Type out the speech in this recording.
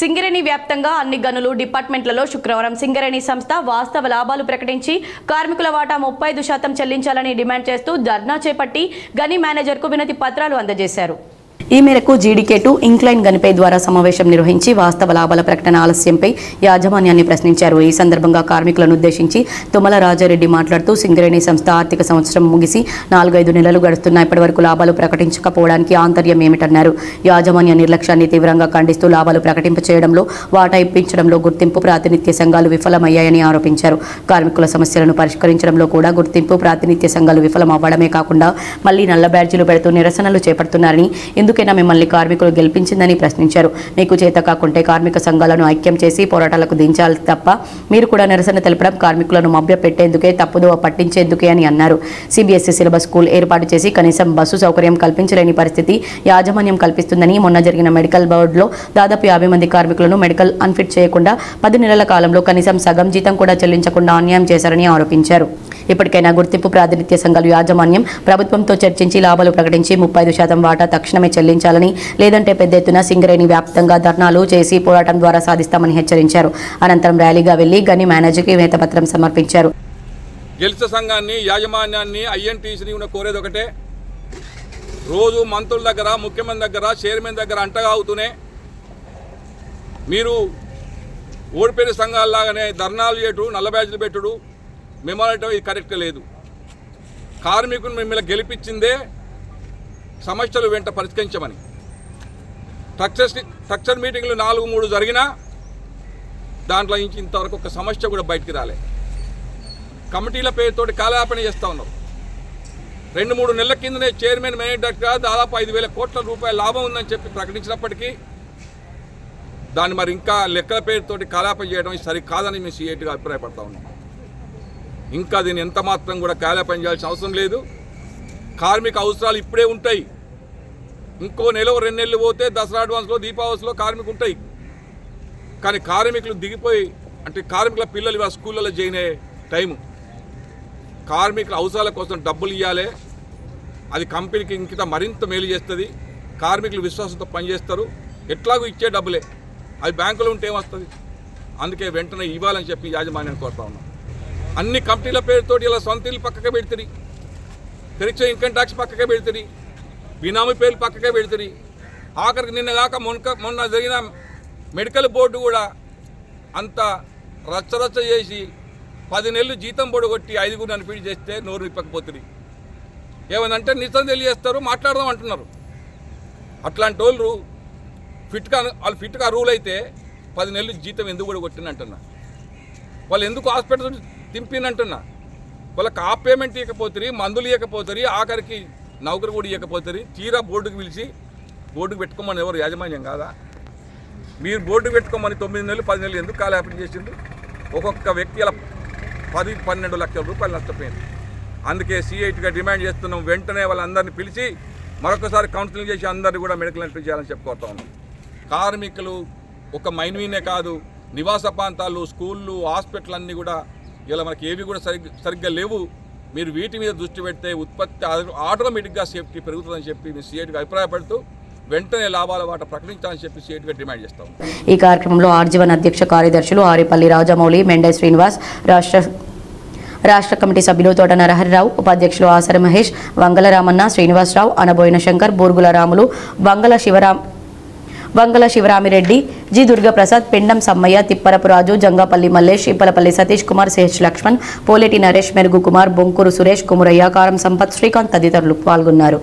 సింగరేణి వ్యాప్తంగా అన్ని గనులు డిపార్ట్మెంట్లలో శుక్రవారం సింగరేణి సంస్థ వాస్తవ లాభాలు ప్రకటించి కార్మికుల వాటా ముప్పై ఐదు శాతం చెల్లించాలని డిమాండ్ చేస్తూ ధర్నా చేపట్టి గని మేనేజర్కు వినతి పత్రాలు అందజేశారు. ఈ మేరకు జీడీకే టు ఇంక్లైన్ గనిపై ద్వారా సమావేశం నిర్వహించి వాస్తవ లాభాల ప్రకటన ఆలస్యంపై యాజమాన్యాన్ని ప్రశ్నించారు. ఈ సందర్భంగా కార్మికులను ఉద్దేశించి తుమ్మల రాజారెడ్డి మాట్లాడుతూ సింగరేణి సంస్థ ఆర్థిక సంవత్సరం ముగిసి నాలుగైదు నెలలు గడుస్తున్నా ఇప్పటివరకు లాభాలు ప్రకటించకపోవడానికి ఆంతర్యం ఏమిటన్నారు. యాజమాన్య నిర్లక్ష్యాన్ని తీవ్రంగా ఖండిస్తూ లాభాలు ప్రకటింప చేయడంలో వాటా ఇప్పించడంలో గుర్తింపు ప్రాతినిధ్య సంఘాలు విఫలమయ్యాయని ఆరోపించారు. కార్మికుల సమస్యలను పరిష్కరించడంలో కూడా గుర్తింపు ప్రాతినిధ్య సంఘాలు విఫలమవ్వడమే కాకుండా మళ్ళీ నల్ల బ్యాడ్జీలు పెడుతూ నిరసనలు చేపడుతున్నారని ఎందుకైనా మిమ్మల్ని కార్మికులు గెలిపించిందని ప్రశ్నించారు. మీకు చేత కాకుంటే కార్మిక సంఘాలను ఐక్యం చేసి పోరాటాలకు దించాలి తప్ప మీరు కూడా నిరసన తెలపడం కార్మికులను మభ్య పెట్టేందుకే తప్పుదోవ పట్టించేందుకే అని అన్నారు. సిబిఎస్ఈ సిలబస్ స్కూల్ ఏర్పాటు చేసి కనీసం బస్సు సౌకర్యం కల్పించలేని పరిస్థితి యాజమాన్యం కల్పిస్తుందని మొన్న జరిగిన మెడికల్ బోర్డులో దాదాపు యాభై మంది కార్మికులను మెడికల్ అన్ఫిట్ చేయకుండా పది నెలల కాలంలో కనీసం సగం జీతం కూడా చెల్లించకుండా అన్యాయం చేశారని ఆరోపించారు. ఇప్పటికైనా గుర్తింపు ప్రాతినిధ్య సంఘాలు యాజమాన్యం ప్రభుత్వంతో చర్చించి లాభాలు ప్రకటించి ముప్పై ఐదు శాతం వాటా తక్షణమే చెల్లించాలని లేదంటే పెద్ద ఎత్తున సింగరేణి వ్యాప్తంగా ధర్నాలు చేసి పోరాటం ద్వారా సాధిస్తామని హెచ్చరించారు. అనంతరం ర్యాలీగా వెళ్ళి గని మేనేజర్కి వేతపత్రం సమర్పించారు. గెలిచ సంఘాన్ని యాజమాన్యాన్ని ఐఎన్టీసీని ఉన్న కోరేది ఒకటే. రోజు మంత్రుల దగ్గర ముఖ్యమంత్రి దగ్గర చైర్మన్ దగ్గర అంటగా అవుతూనే మీరు ఓడిపోయిన సంఘాల్లాగానే ధర్నాలు చేయటం నల్ల బ్యాచ్లు పెట్టుడు మెమోరటం ఇది కరెక్ట్ లేదు. కార్మికులు మిమ్మల్ని గెలిపించిందే సమస్యలు వెంట పరిష్కరించమని. స్ట్రక్చర్ స్ట్రక్చర్ మీటింగ్లు నాలుగు మూడు జరిగినా దాంట్లో నుంచి ఇంతవరకు ఒక సమస్య కూడా బయటికి రాలే. కమిటీల పేరుతోటి కాలయాపన చేస్తూ ఉన్నారు. రెండు మూడు నెలల కిందనే చైర్మన్ మేనేజర్గా దాదాపు ఐదు వేల కోట్ల రూపాయల లాభం ఉందని చెప్పి ప్రకటించినప్పటికీ దాన్ని మరి ఇంకా లెక్కల పేరుతోటి కాలాపన చేయడం సరికాదని మేము సీఐటీగా అభిప్రాయపడతా ఉన్నాం. ఇంకా దీన్ని ఎంత మాత్రం కూడా కాలాపన చేయాల్సిన అవసరం లేదు. కార్మిక అవసరాలు ఇప్పుడే ఉంటాయి. ఇంకో నెల రెండు నెలలు పోతే దసరా అడ్వాన్స్లో దీపావళిలో కార్మికులు ఉంటాయి. కానీ కార్మికులు దిగిపోయి అంటే కార్మికుల పిల్లలు ఇవాళ స్కూళ్ళలో చేయనే టైము. కార్మికుల అవసరాల కోసం డబ్బులు ఇవ్వాలి అది కంపెనీకి ఇంకిత మరింత మేలు చేస్తుంది. కార్మికులు విశ్వాసంతో పనిచేస్తారు. ఎట్లాగూ ఇచ్చే డబ్బులే. అది బ్యాంకులో ఉంటే ఏమొస్తుంది? అందుకే వెంటనే ఇవ్వాలని చెప్పి యాజమాన్యాన్ని కోరుతా ఉన్నాం. అన్ని కంపెనీల పేరుతో ఇలా సొంత ఇల్లు పక్కకే పెడుతుంది పెరిచే ఇన్కమ్ ట్యాక్స్ పక్కకే పెడుతుంది బినామీ పేర్లు పక్కకే పెడుతుంది ఆఖరికి నిన్న కాక మొన్న మొన్న జరిగిన మెడికల్ బోర్డు కూడా అంత రచ్చరచ్చ చేసి పది నెలలు జీతం పొడగొట్టి ఐదుగురు అనిపిడి చేస్తే నోరు విప్పకపోతుంది ఏమనంటే నిజం తెలియజేస్తారు మాట్లాడదాం అంటున్నారు. అట్లాంటి వాళ్ళు ఫిట్గా వాళ్ళు ఫిట్గా రూల్ అయితే పది నెలలు జీతం ఎందుకు కూడా కొట్టినంటున్నా వాళ్ళు ఎందుకు హాస్పిటల్ దింపినంటున్నా. వాళ్ళకి ఆ పేమెంట్ ఇవ్వకపోతుంది మందులు ఇవ్వకపోతుంది ఆఖరికి నౌకరు కూడా ఇవ్వకపోతుంది తీరా బోర్డుకు పిలిచి బోర్డుకు పెట్టుకోమని ఎవరు యాజమాన్యం కాదా? మీరు బోర్డు పెట్టుకోమని తొమ్మిది నెలలు పది నెలలు ఎందుకు కాలేపన చేసింది ఒక్కొక్క వ్యక్తి అలా పది పన్నెండు లక్షల రూపాయలు నష్టపోయింది. అందుకే సిఐటిగా డిమాండ్ చేస్తున్నాం వెంటనే వాళ్ళందరినీ పిలిచి మరొకసారి కౌన్సిలింగ్ చేసి అందరినీ కూడా మెడికల్ ఎంట్రీ చేయాలని చెప్పుకోతా ఉన్నాం. కార్మికులు ఒక మైన్వీనే కాదు నివాస ప్రాంతాలు స్కూళ్ళు హాస్పిటల్ అన్నీ కూడా ఇలా మనకి ఏవి కూడా సరిగ్గా సరిగ్గా లేవు. మీరు వీటి మీద దృష్టి పెడితే ఉత్పత్తి ఆటోమేటిక్గా సేఫ్టీ పెరుగుతుందని చెప్పి మీ సిఐటిగా అభిప్రాయపడుతూ వెంటనే లాభాల వాట ప్రకటించాలని చెప్పి సిఐటిగా డిమాండ్ చేస్తాం ఈ కార్యక్రమంలో ఆర్జీవన్ అధ్యక్ష కార్యదర్శులు ఆరిపల్లి రాజమౌళి మెండే శ్రీనివాస్ రాష్ట్ర రాష్ట్ర కమిటీ సభ్యులు తోట నరహరిరావు ఉపాధ్యక్షులు ఆసర మహేష్ వంగల రామన్న శ్రీనివాసరావు అనబోయిన శంకర్ బూర్గుల రాములు వంగల శివరాం వంగల శివరామిరెడ్డి జి దుర్గప్రసాద్ పిండం సమ్మయ్య తిప్పరపు రాజు జంగాపల్లి మల్లేష్ ఇప్పలపల్లి సతీష్ కుమార్ శేష్ లక్ష్మణ్ పోలేటి నరేష్ మెరుగు కుమార్ బొంకూరు సురేష్ కుమురయ్య కారం సంపత్ శ్రీకాంత్ తదితరులు పాల్గొన్నారు.